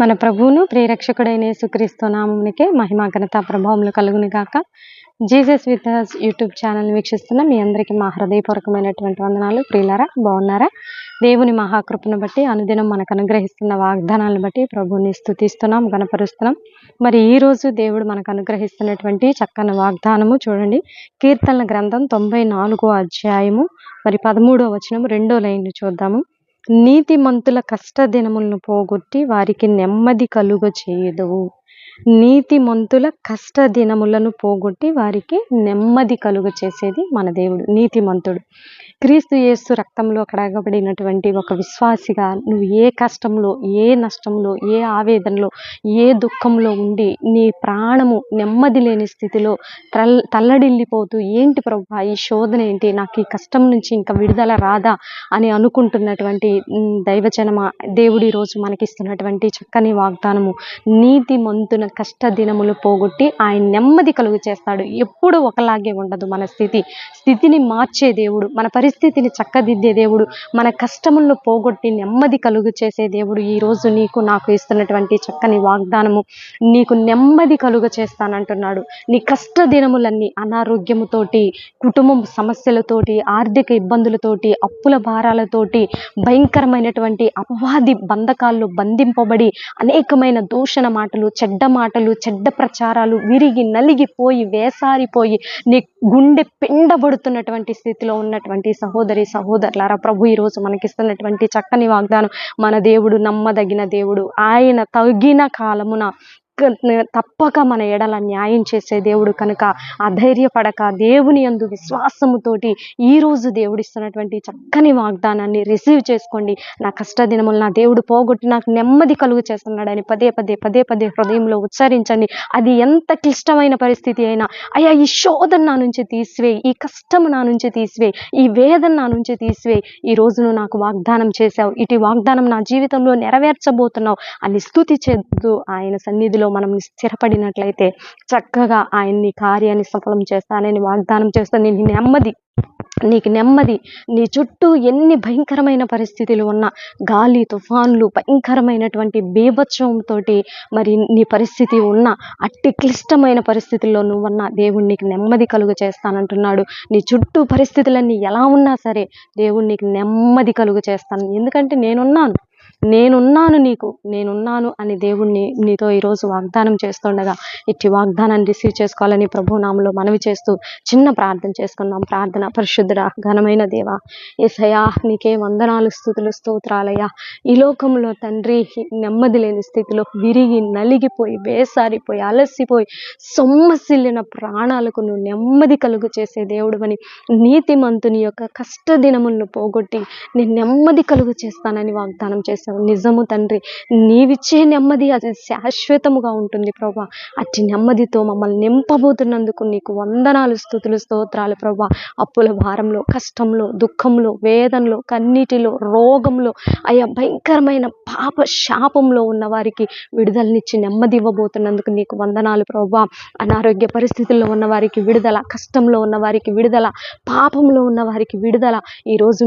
మన ప్రభువును ప్రియరక్షకుడైన యేసుక్రీస్తు నామమునికే మహిమా ఘనత ప్రభావములు కలుగును గాక Jesus with us YouTube channel వీక్షిస్తున్న మీ అందరికీ మా హృదయపూర్వకమైనటువంటి వందనాలు. ప్రియులారా బాగున్నారా? దేవుని మహాకృపను బట్టి అనుదినం మనకు అనుగ్రహిస్తున్న వాగ్దానాలను బట్టి ప్రభువుని స్థుతిస్తున్నాం గణపరుస్తున్నాం. మరి ఈ రోజు దేవుడు మనకు అనుగ్రహిస్తున్నటువంటి చక్కని వాగ్దానము చూడండి. కీర్తనల గ్రంథం తొంభై నాలుగో అధ్యాయము మరి పదమూడో వచనం రెండో లైన్ చూద్దాము. నీతిమంతుల కష్ట దినములను పోగొట్టి వారికి నెమ్మది కలుగ చేయదువు. నీతిమంతుల కష్ట దినములను పోగొట్టి వారికి నెమ్మది కలుగ చేసేది మన దేవుడు నీతిమంతుడు. క్రీస్తు యేసు రక్తంలో కడగబడినటువంటి ఒక విశ్వాసిగా నువ్వు ఏ కష్టంలో ఏ నష్టంలో ఏ ఆవేదనలో ఏ దుఃఖంలో ఉండి నీ ప్రాణము నెమ్మది లేని స్థితిలో తల్ తల్లడిల్లిపోతూ ఏంటి ప్రభా ఈ శోధన ఏంటి? నాకు ఈ కష్టం నుంచి ఇంకా విడుదల రాదా అని అనుకుంటున్నటువంటి దైవజనమ దేవుడి రోజు మనకిస్తున్నటువంటి చక్కని వాగ్దానము. నీతి మంతున కష్ట దినములు పోగొట్టి ఆయన నెమ్మది కలుగు చేస్తాడు. ఎప్పుడు ఒకలాగే ఉండదు మన స్థితి. స్థితిని మార్చే దేవుడు మన పరి పరిస్థితిని చక్కదిద్దే దేవుడు. మన కష్టములను పోగొట్టి నెమ్మది కలుగు చేసే దేవుడు ఈ రోజు నీకు నాకు ఇస్తున్నటువంటి చక్కని వాగ్దానము. నీకు నెమ్మది కలుగ చేస్తానంటున్నాడు. నీ కష్ట దినములన్నీ అనారోగ్యముతోటి కుటుంబం సమస్యలతోటి ఆర్థిక ఇబ్బందులతోటి అప్పుల భారాలతోటి భయంకరమైనటువంటి అపవాది బంధకాల్లో బంధింపబడి అనేకమైన దూషణ మాటలు చెడ్డ మాటలు చెడ్డ ప్రచారాలు విరిగి నలిగిపోయి వేసారిపోయి నీ గుండె పిండబడుతున్నటువంటి స్థితిలో ఉన్నటువంటి సహోదరి సహోదరులారా ప్రభు ఈరోజు మనకిస్తున్నటువంటి చక్కని వాగ్దానం మన దేవుడు నమ్మదగిన దేవుడు ఆయన తగిన కాలమున తప్పక మన ఎడల న్యాయం చేసే దేవుడు కనుక ఆ ధైర్యపడక దేవుని అందు విశ్వాసముతోటి ఈ రోజు దేవుడిస్తున్నటువంటి చక్కని వాగ్దానాన్ని రిసీవ్ చేసుకోండి. నా కష్ట దినములు నా దేవుడు పోగొట్టి నాకు నెమ్మది కలుగు చేస్తున్నాడని పదే పదే పదే పదే హృదయంలో ఉచ్చరించండి. అది ఎంత క్లిష్టమైన పరిస్థితి అయినా అయ్యా ఈ శోధన నా నుంచి తీసివేయి ఈ కష్టం నా నుంచి తీసివేయి ఈ వేదన నా నుంచి తీసివేయి. ఈ రోజు నువ్వు నాకు వాగ్దానం చేశావు. ఇటు వాగ్దానం నా జీవితంలో నెరవేర్చబోతున్నావు. అని స్థుతి చేద్దు ఆయన సన్నిధిలో మనం స్థిరపడినట్లయితే చక్కగా ఆయన్ని కార్యాన్ని సఫలం చేస్తానని వాగ్దానం చేస్తాను నీ నెమ్మది నీకు నెమ్మది నీ చుట్టూ ఎన్ని భయంకరమైన పరిస్థితులు ఉన్నా గాలి తుఫాన్లు భయంకరమైనటువంటి బీభత్సవంతో మరి నీ పరిస్థితి ఉన్న అట్టి క్లిష్టమైన పరిస్థితుల్లో నువ్వన్నా దేవుడు నీకు నెమ్మది కలుగు చేస్తానంటున్నాడు. నీ చుట్టూ పరిస్థితులన్నీ ఎలా ఉన్నా సరే దేవుడు నీకు నెమ్మది కలుగు చేస్తాను. ఎందుకంటే నేనున్నాను. నేనున్నాను నీకు నేనున్నాను అని దేవుణ్ణి నీతో ఈరోజు వాగ్దానం చేస్తుండగా ఇట్టి వాగ్దానాన్ని రిసీవ్ చేసుకోవాలని ప్రభునామంలో మనవి చేస్తూ చిన్న ప్రార్థన చేసుకున్నాం ప్రార్థన పరిశుద్ధుడ ఘనమైన దేవ ఏసయా నీకే వందనాలు స్థుతులు స్తోత్రాలయ్యా. ఈ లోకంలో తండ్రి నెమ్మది లేని స్థితిలో విరిగి నలిగిపోయి వేసారిపోయి అలసిపోయి సొమ్మసిల్లిన ప్రాణాలకు నువ్వు నెమ్మది కలుగు చేసే దేవుడు అని నీతిమంతుని యొక్క కష్ట దినములను పోగొట్టి నేను నెమ్మది కలుగు చేస్తానని వాగ్దానం చేశావు. నిజము తండ్రి నీవిచ్చే నెమ్మది అది శాశ్వతముగా ఉంటుంది ప్రభా. అట్టి నెమ్మదితో మమ్మల్ని నింపబోతున్నందుకు నీకు వందనాలు స్థుతులు స్తోత్రాలు ప్రభా. అప్పుల భారంలో కష్టంలో దుఃఖంలో వేదనలో కన్నీటిలో రోగంలో అయ్యా భయంకరమైన పాప శాపంలో ఉన్న వారికి విడుదలనిచ్చి నెమ్మది ఇవ్వబోతున్నందుకు నీకు వందనాలు ప్రభా. అనారోగ్య పరిస్థితుల్లో ఉన్న వారికి విడుదల కష్టంలో ఉన్న వారికి విడుదల పాపంలో ఉన్న వారికి విడుదల. ఈ రోజు